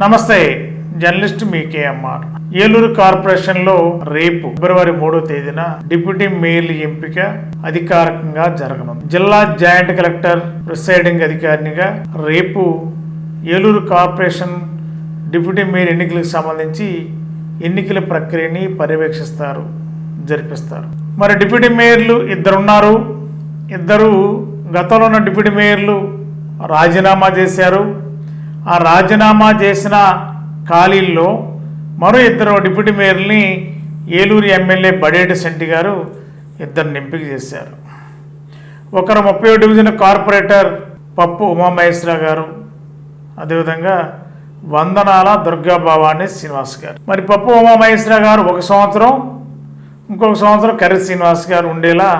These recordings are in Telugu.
నమస్తే జర్నలిస్ట్ మీ కేఎంఆర్ ఏలూరు కార్పొరేషన్లో రేపు ఫిబ్రవరి మూడో తేదీన డిప్యూటీ మేయర్ ఎంపిక అధికారికంగా జరగనుంది. జిల్లా జాయింట్ కలెక్టర్ ప్రిసైడింగ్ అధికారినిగా రేపు ఏలూరు కార్పొరేషన్ డిప్యూటీ మేయర్ ఎన్నికలకు సంబంధించి ఎన్నికల ప్రక్రియని పర్యవేక్షిస్తారు జరిపిస్తారు. మరి డిప్యూటీ మేయర్లు ఇద్దరున్నారు. ఇద్దరు గతంలో ఉన్న డిప్యూటీ మేయర్లు రాజీనామా చేశారు. ఆ రాజీనామా చేసిన ఖాళీల్లో మరో ఇద్దరు డిప్యూటీ మేయర్ని ఏలూరు ఎమ్మెల్యే బడేటి శెట్టి గారు ఇద్దరిని ఎంపిక చేశారు. ఒకరు ముప్పై డివిజన్ కార్పొరేటర్ పప్పు ఉమామహేశ్వరరావు గారు అదేవిధంగా వందనాల దుర్గా భవాని శ్రీనివాస్ గారు. మరి పప్పు ఉమామహేశ్వర గారు ఒక సంవత్సరం ఇంకొక సంవత్సరం కర్రి శ్రీనివాస్ గారు ఉండేలా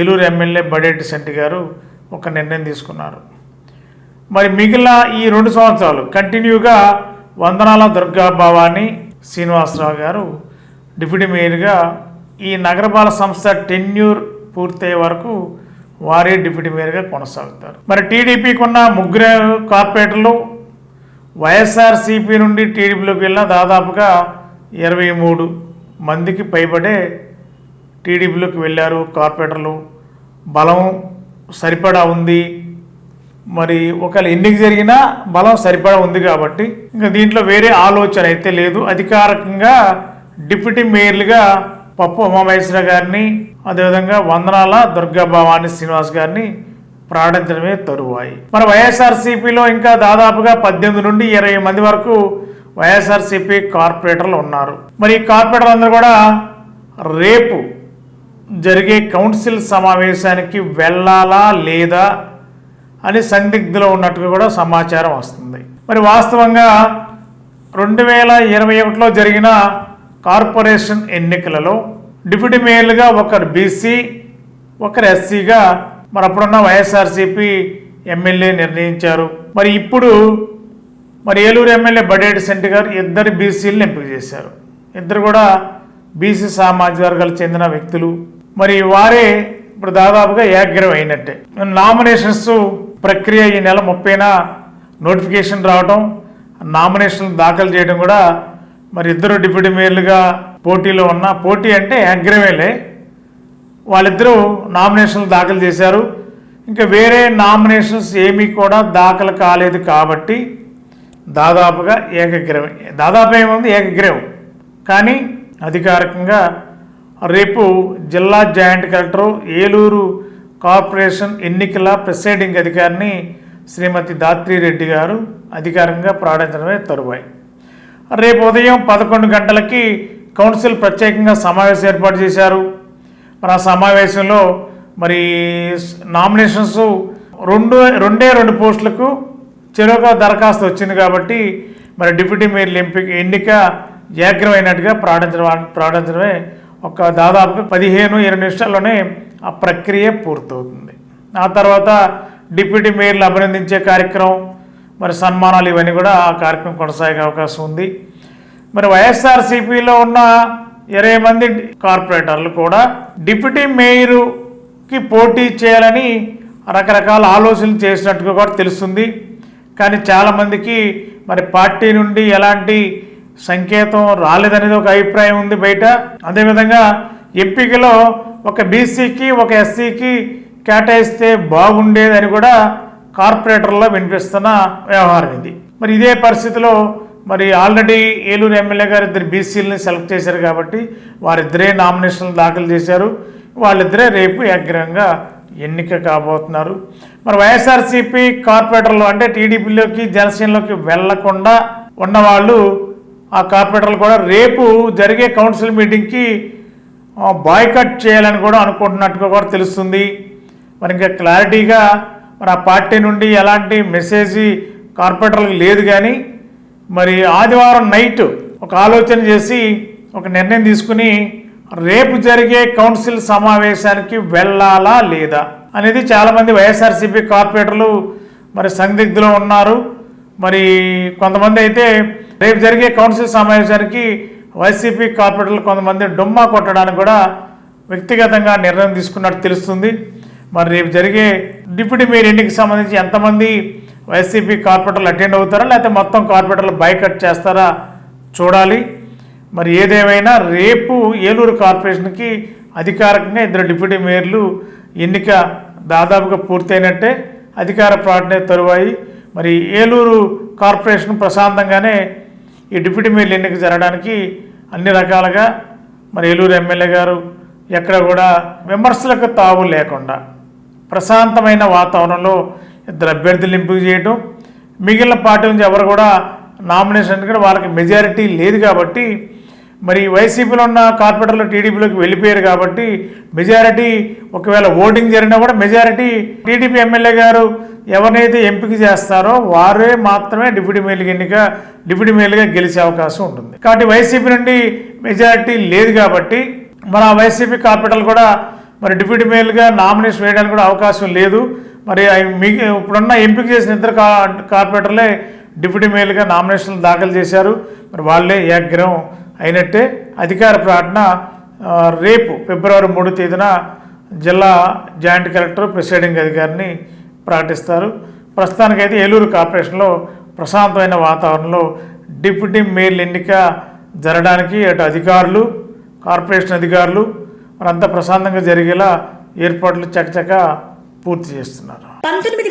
ఏలూరు ఎమ్మెల్యే బడేటి శెట్టి గారు ఒక నిర్ణయం తీసుకున్నారు. మరి మిగిలిన ఈ రెండు సంవత్సరాలు కంటిన్యూగా వందనాల దుర్గా భవాని శ్రీనివాసరావు గారు డిప్యూటీ మేయర్గా ఈ నగరపాలక సంస్థ టెన్యూర్ పూర్తయ్యే వరకు వారే డిప్యూటీ మేయర్గా కొనసాగుతారు. మరి టీడీపీకి ఉన్న ముగ్గురు కార్పొరేటర్లు వైఎస్ఆర్సీపీ నుండి టీడీపీలోకి వెళ్ళిన దాదాపుగా ఇరవై మూడు మందికి పైబడే టీడీపీలోకి వెళ్ళారు కార్పొరేటర్లు. బలం సరిపడా ఉంది. మరి ఒకవేళ ఎన్నిక జరిగినా బలం సరిపడా ఉంది కాబట్టి ఇంకా దీంట్లో వేరే ఆలోచన అయితే లేదు. అధికారికంగా డిప్యూటీ మేయర్లుగా పప్పు ఉమామహేశ్వర గారిని అదేవిధంగా వందనాల దుర్గా భవానీ శ్రీనివాస్ గారిని ప్రకటించడమే తరువాయి. మరి వైఎస్ఆర్సీపీలో ఇంకా దాదాపుగా పద్దెనిమిది నుండి ఇరవై మంది వరకు వైఎస్ఆర్సీపీ కార్పొరేటర్లు ఉన్నారు. మరి ఈ కార్పొరేటర్లు అందరూ కూడా రేపు జరిగే కౌన్సిల్ సమావేశానికి వెళ్ళాలా లేదా అని సందిగ్ధలో ఉన్నట్టుగా కూడా సమాచారం వస్తుంది. మరి వాస్తవంగా రెండు వేల ఇరవై ఒకటిలో జరిగిన కార్పొరేషన్ ఎన్నికలలో డిప్యూటీ మేయర్లుగా ఒకరు బీసీ ఒకరు ఎస్సీగా మరి అప్పుడున్న వైఎస్ఆర్సీపీ ఎమ్మెల్యే నిర్ణయించారు. మరి ఇప్పుడు మరి ఏలూరు ఎమ్మెల్యే బడేటి సెంటి గారు ఇద్దరు బీసీలను ఎంపిక చేశారు. ఇద్దరు కూడా బీసీ సామాజిక వర్గాలకు చెందిన వ్యక్తులు. మరి వారే ఇప్పుడు దాదాపుగా ఏగ్రం అయినట్టే నామినేషన్స్ ప్రక్రియ ఈ నెల ముప్పైన నోటిఫికేషన్ రావడం నామినేషన్లు దాఖలు చేయడం కూడా మరి ఇద్దరు డిప్యూటీ మేయర్లుగా పోటీలో ఉన్న పోటీ అంటే అగ్రవేలే వాళ్ళిద్దరూ నామినేషన్లు దాఖలు చేశారు. ఇంకా వేరే నామినేషన్స్ ఏమీ కూడా దాఖలు కాలేదు కాబట్టి దాదాపుగా ఏకగ్రహం దాదాపు ఏముంది? ఏకగ్రహం కానీ అధికారికంగా రేపు జిల్లా జాయింట్ కలెక్టర్ ఏలూరు కార్పొరేషన్ ఎన్నికల ప్రిసైడింగ్ అధికారిని శ్రీమతి దాత్రి రెడ్డి గారు అధికారంగా ప్రారంభించడమే తరువాయి. రేపు ఉదయం పదకొండు గంటలకి కౌన్సిల్ ప్రత్యేకంగా సమావేశం ఏర్పాటు చేశారు. మరి ఆ సమావేశంలో మరి నామినేషన్స్ రెండు రెండే రెండు పోస్టులకు చెరొక దరఖాస్తు వచ్చింది కాబట్టి మరి డిప్యూటీ మేయర్ల ఎంపిక ఎన్నిక జాగ్రమైనట్టుగా ప్రారంభించడం ప్రారంభించడమే ఒక దాదాపుగా పదిహేను ఇరవై నిమిషాల్లోనే ఆ ప్రక్రియ పూర్తవుతుంది. ఆ తర్వాత డిప్యూటీ మేయర్లు అభినందించే కార్యక్రమం మరి సన్మానాలు ఇవన్నీ కూడా ఆ కార్యక్రమం కొనసాగే అవకాశం ఉంది. మరి వైఎస్ఆర్సీపీలో ఉన్న ఇరవై మంది కార్పొరేటర్లు కూడా డిప్యూటీ మేయరుకి పోటీ చేయాలని రకరకాల ఆలోచనలు చేసినట్టుగా కూడా తెలుస్తుంది. కానీ చాలామందికి మరి పార్టీ నుండి ఎలాంటి సంకేతం రాలేదనేది ఒక అభిప్రాయం ఉంది బయట. అదేవిధంగా ఎంపికలో ఒక బీసీకి ఒక ఎస్సీకి కేటాయిస్తే బాగుండేదని కూడా కార్పొరేటర్లో వినిపిస్తున్న వ్యవహారం ఇది. మరి ఇదే పరిస్థితిలో మరి ఆల్రెడీ ఏలూరు ఎమ్మెల్యే గారు ఇద్దరు బీసీలని సెలెక్ట్ చేశారు కాబట్టి వారిద్దరే నామినేషన్లు దాఖలు చేశారు. వాళ్ళిద్దరే రేపు అగ్రహంగా ఎన్నిక కాబోతున్నారు. మరి వైఎస్ఆర్సీపీ కార్పొరేటర్లు అంటే టీడీపీలోకి జనసేనలోకి వెళ్ళకుండా ఉన్నవాళ్ళు ఆ కార్పొరేటర్లు కూడా రేపు జరిగే కౌన్సిల్ మీటింగ్కి బాయ్కట్ చేయాలని కూడా అనుకుంటున్నట్టుగా కూడా తెలుస్తుంది. మరి ఇంకా క్లారిటీగా మరి ఆ పార్టీ నుండి ఎలాంటి మెసేజ్ కార్పొరేటర్లకు లేదు కానీ మరి ఆదివారం నైట్ ఒక ఆలోచన చేసి ఒక నిర్ణయం తీసుకుని రేపు జరిగే కౌన్సిల్ సమావేశానికి వెళ్ళాలా లేదా అనేది చాలామంది వైఎస్ఆర్సీపీ కార్పొరేటర్లు మరి సందిగ్ధులో ఉన్నారు. మరి కొంతమంది అయితే రేపు జరిగే కౌన్సిల్ సమావేశానికి వైసీపీ కార్పొరేటర్లు కొంతమంది డుమ్మా కొట్టడానికి కూడా వ్యక్తిగతంగా నిర్ణయం తీసుకున్నట్టు తెలుస్తుంది. మరి రేపు జరిగే డిప్యూటీ మేయర్ ఎన్నికకి సంబంధించి ఎంతమంది వైసీపీ కార్పొరేటర్లు అటెండ్ అవుతారా లేకపోతే మొత్తం కార్పొరేటర్లు బైకట్ చేస్తారా చూడాలి. మరి ఏదేమైనా రేపు ఏలూరు కార్పొరేషన్కి అధికారికంగా ఇద్దరు డిప్యూటీ మేయర్లు ఎన్నిక దాదాపుగా పూర్తయినట్టే అధికార ప్రకటన తరువాయి. మరి ఏలూరు కార్పొరేషన్ ప్రశాంతంగానే ఈ డిప్యూటీ మేయర్లు ఎన్నిక జరగడానికి అన్ని రకాలుగా మరి ఏలూరు ఎమ్మెల్యే గారు ఎక్కడ కూడా విమర్శలకు తావు లేకుండా ప్రశాంతమైన వాతావరణంలో ఇద్దరు అభ్యర్థులు ఎంపిక చేయడం మిగిలిన పార్టీ నుంచి ఎవరు కూడా నామినేషన్ కూడా వాళ్ళకి మెజారిటీ లేదు కాబట్టి మరి వైసీపీలో ఉన్న కార్పొరేటర్లు టీడీపీలోకి వెళ్ళిపోయారు కాబట్టి మెజారిటీ ఒకవేళ ఓటింగ్ జరిగినా కూడా మెజారిటీ టీడీపీ ఎమ్మెల్యే గారు ఎవరినైతే ఎంపిక చేస్తారో వారే మాత్రమే డిప్యూటీ మేలుగా ఎన్నిక డిప్యూటీ మేయర్గా గెలిచే అవకాశం ఉంటుంది. కాబట్టి వైసీపీ నుండి మెజారిటీ లేదు కాబట్టి మరి ఆ వైసీపీ కార్పొరేటర్లు కూడా మరి డిప్యూటీ మేయర్గా నామినేషన్ వేయడానికి కూడా అవకాశం లేదు. మరి అవి ఇప్పుడున్న ఎంపిక చేసిన ఇద్దరు కార్పొరేటర్లే డిప్యూటీ మేయర్గా నామినేషన్లు దాఖలు చేశారు. మరి వాళ్ళే ఏగ్రం అయినట్టే అధికార ప్రకటన రేపు ఫిబ్రవరి మూడో తేదీన జిల్లా జాయింట్ కలెక్టర్ ప్రిసైడింగ్ అధికారిని ప్రకటిస్తారు. ప్రస్తుతానికైతే ఏలూరు కార్పొరేషన్లో ప్రశాంతమైన వాతావరణంలో డిప్యూటీ మేయర్ల ఎన్నిక జరగడానికి అటు అధికారులు కార్పొరేషన్ అధికారులు మరంతా ప్రశాంతంగా జరిగేలా ఏర్పాట్లు చకచక పూర్తి చేస్తున్నారు. పంతొమ్మిది